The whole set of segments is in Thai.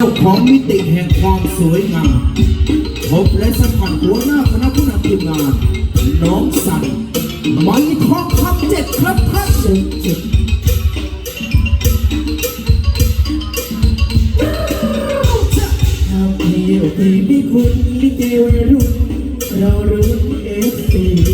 เจ้าของมิติแห่งความสวยงามพบและสัมผัสหัวหน้าคณะผู้นำทีมงาน น้องสันไม้ทองคำเจ็ดครับท่านเจ็ดทำเดียวที่มีคุณลิเกวัยรุ่นเรารุ่นเอฟซี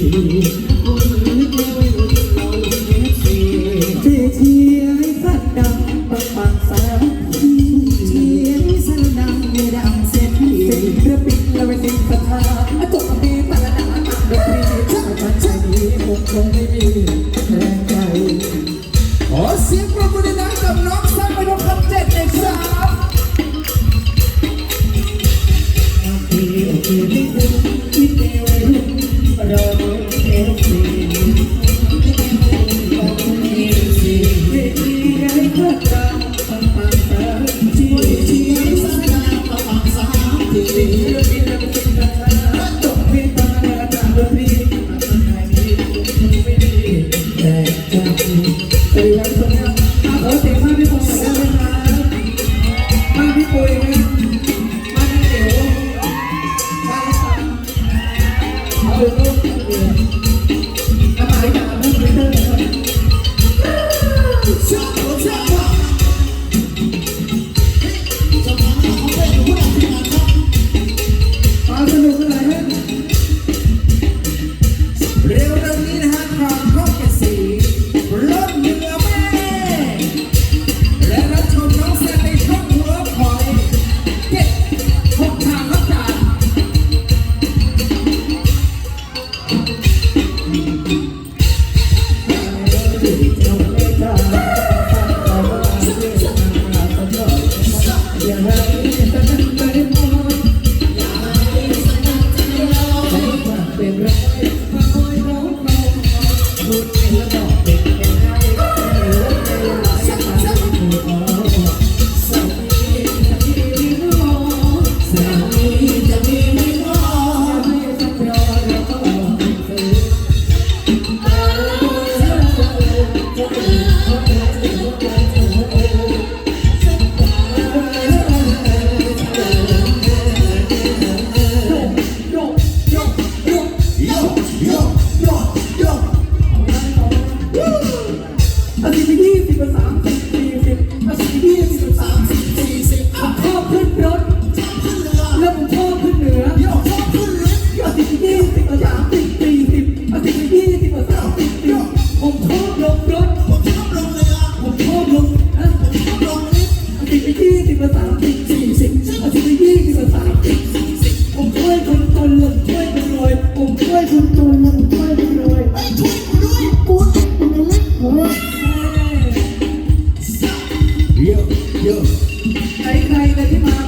ชุดเป็นเด็กแดง 可以可以嘛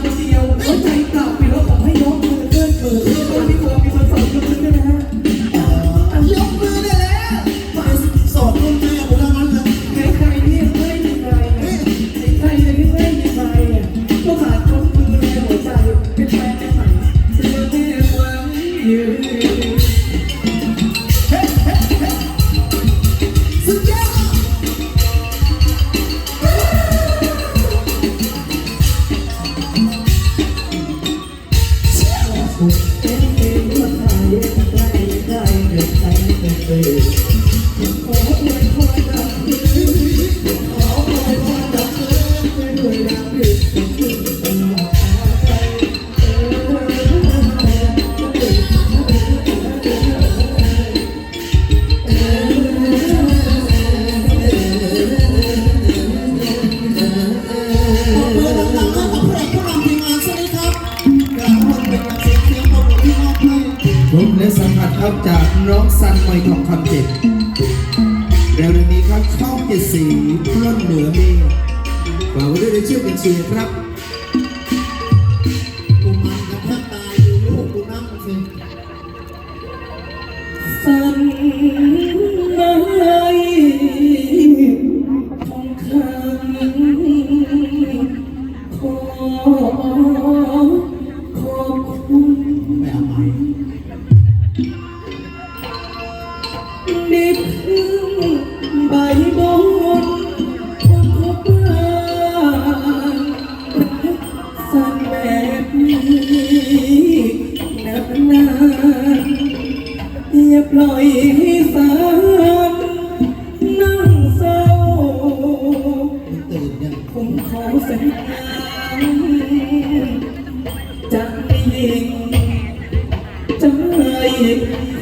ครับจากน้องซันไม่ทองคำเจ็ดแล้วๆนี้ครับช่องเจ็ดสีร่อนเหนือเมฆฝากไว้ด้วยในเชื่อเป็นเชียร์ครับ ลอยให้สารนั่งเศร้า ตื่นยังผมขอสัญญาจะไม่ยิงจะไม่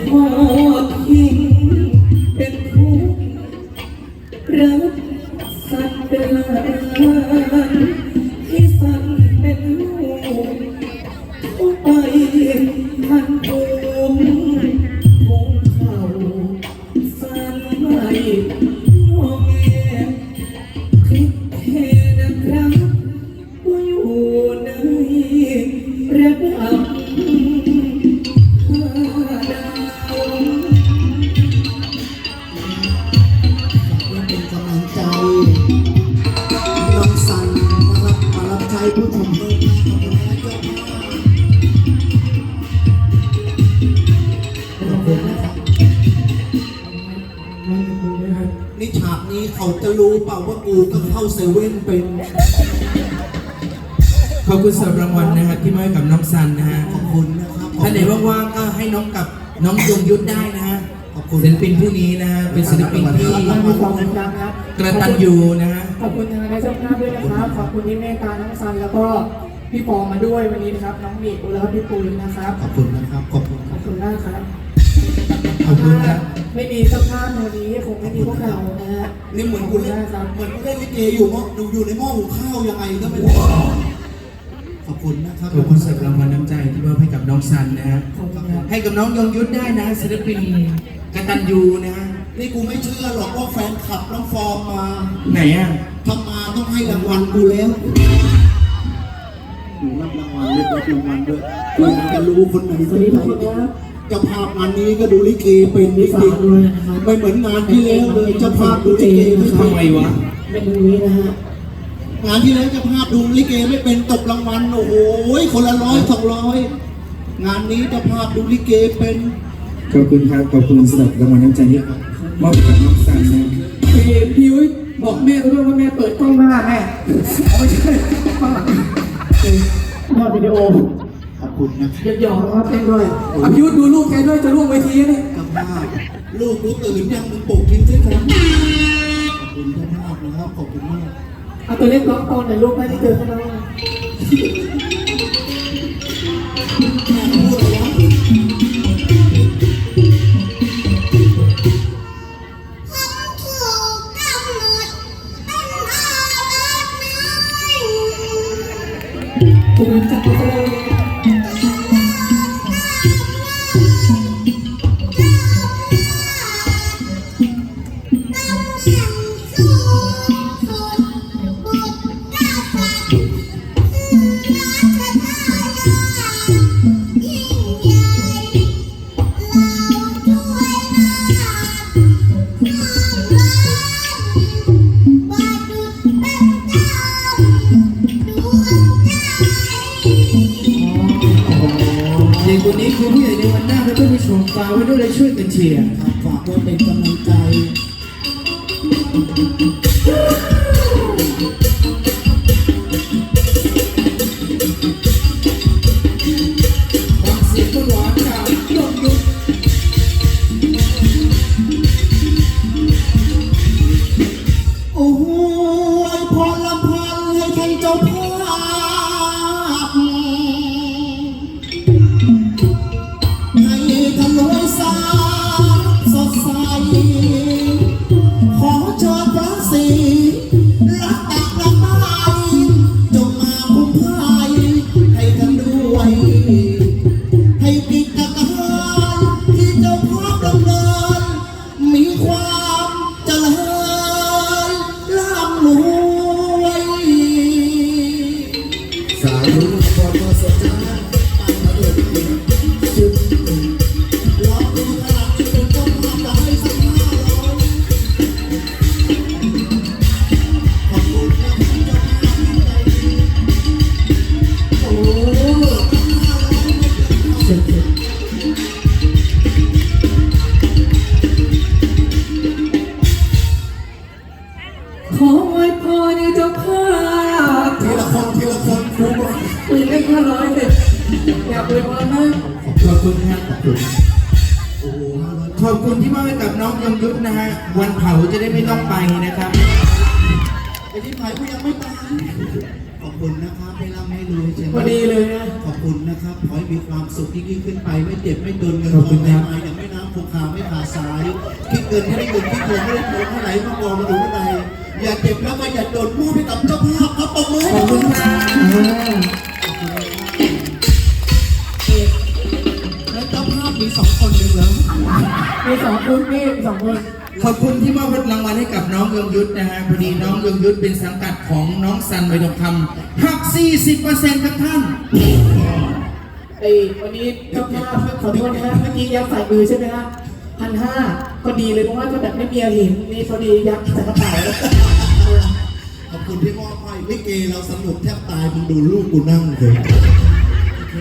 ทอ รู้เปล่าว่ากูก็เข้าเซเว่นเป็น ขอบคุณสำหรับรางวัลนะครับที่มาให้กับน้องซันนะฮะ ขอบคุณนะครับถ้าไหนว่างๆก็ให้น้องกับน้องยงยุทธได้นะฮะขอบคุณ ศิลปินผู้นี้นะฮะเป็นศิลปินที่ขอบคุณสองนะครับครับกระตันยูนะฮะ ขอบคุณทางนายเจ้าภาพด้วยนะครับ ขอบคุณที่เมตตาน้องซันแล้วก็พี่ปอมาด้วยวันนี้นะครับ น้องหมีแล้วก็พี่ปุ้ยนะครับ ขอบคุณนะครับ ขอบคุณคขรัอบบคุณมากครับ ขอบคุณครับ ไม่มีเจ้าภาพในวันนี้คงไม่มีพวกเรานะฮะนี่เหมือนกูเล่นขอบคุณมากครับเหมือนกูเล่นลิเกอยู่หม้อดูอยู่ในหม้อหุงข้าวยังไงก็ไม่รู้ขอบคุณนะครับขอบคุณสำหรับรางวัลน้ำใจที่มอบให้กับน้องซันนะฮะขอบคุณครับให้กับน้องยงยุทธได้นะศิลปินกตันยูนะฮะนี่กูไม่เชื่อหรอกว่าแฟนคลับน้องฟอร์มมาไหนอะทำมาต้องให้รางวัลกูแล้วหนูรับรางวัลเรียกรับรางวัลด้วยเพื่อจะรู้คนไหนคนไหน เจ้าภาพงานนี้ก็ดูลิเกเป็นจริงๆไม่เหมือนงานที่แล้วเลยเจ้าภาพดูลิเกไม่ทำไมเป็นวะ เป็นอย่างนี้นะฮะงานที่แล้วเจ้าภาพดูลิเกไม่เป็นตกรางวัลโอ้โหคนละร้อยสองร้อยงานนี้เจ้าภาพดูลิเกเป็นขอบคุณครับ ขอบคุณสำหรับรางวัลน้ำใจที่มอบให้กับน้องซันนะพี่พี่ยุ้ยบอกแม่เขาด้วยว่าแม่เปิดกล้องหน้าแม่เอาไม่ใช่ยอดวิดีโอขอบ คุณนะหยอกหยอกๆนะครับเต้นด้วยอะพี่ยุ้ยดูลูกแกด้วยจะล่วงเวทีนี่เจ้าภาพลูกกูตื่นยังมึงปลุกทิ้งใช่ไหมขอบคุณเจ้าภาพนะครับขอบคุณมากเอาตัวเล็กร้องตอนไหนลูกไม่ได้เจอเขาแล้ว เด็กคนนี้คือผู้ใหญ่ในวันหน้าและท่านผู้ชมฝากไว้ด้วยและช่วยกันเชียร์ครับฝากไว้เป็นกำลังใจ ขอไว้พรในเจ้าภาพทีละคนทีละคนครูบอกปืนได้แค่ร้อยเด็ดอยากอวยพรมากขอบคุณครับขอบคุณโอ้โหห้าร้อยขอบคุณที่มอบให้กับน้องยงยุทธนะฮะ วันเผาจะได้ไม่ต้องไปนะครับไอ้ที่ถ่ายกูยังไม่ตายขอบคุณนะครับให้ร่ำให้รวยเจริญพอดีเลยนะ ขอบคุณนะครับขอให้มีความสุขยิ่งๆขึ้นไปไม่เจ็บไม่จนเงินขทออบคุงณไหลครับมาอย่างไม่น้ำคงคาไม่ขาดสายคิดเงินให้ได้เงินคิดทองไม่ได้ทองเท่าไหร่มากองมาดูข้างใน อย่าเจ็บแล้วก็อย่าจนมอบให้กับเจ้าภาพครับปรบมือให้ขอบคุณคครับแล้วเจ้าภาพมีสองคนเองเหรอมีสองคนพี่สองคนขอบคุณที่มอบรางวัลให้กับน้องยงยุทธนะฮะพอดีน้องยงยุทธเป็นสังกัดของน้องสันใบทองคำหัก 40%ครับท่าน ไอ้วันนี้เจ้าภาพขอโทษนะฮะเมื่อกี้ยักษ์ใส่มือใช่ไหมฮะพัน ห้าก็ดีเลยเพราะว่าถ้าแบบไม่มีหินนี่พอดียักษ์ใส่กระเป๋าแล้วขอบคุณที่มอบให้ลิเกเราสนุกแทบตายมึงดูลูกกูนั่งเลย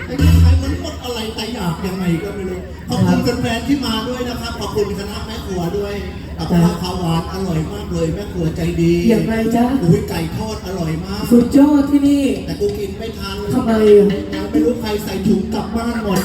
ไอ้ยังไงมันหมดอะไรแต่อยากยังไงก็ไม่รู้ขอบคุณแฟนๆที่มาด้วยนะครับขอบคุณคณะแม่ครัวด้วยกับข้าวขาวหวานอร่อยมากเลยแม่ครัวใจดีอย่างไรจ๊ะอุ้ยไก่ทอดอร่อยมากสุดยอดที่นี่ แต่กูกินไม่ทันทำไมอะไม่รู้ใครใส่ถุงกลับบ้านหมด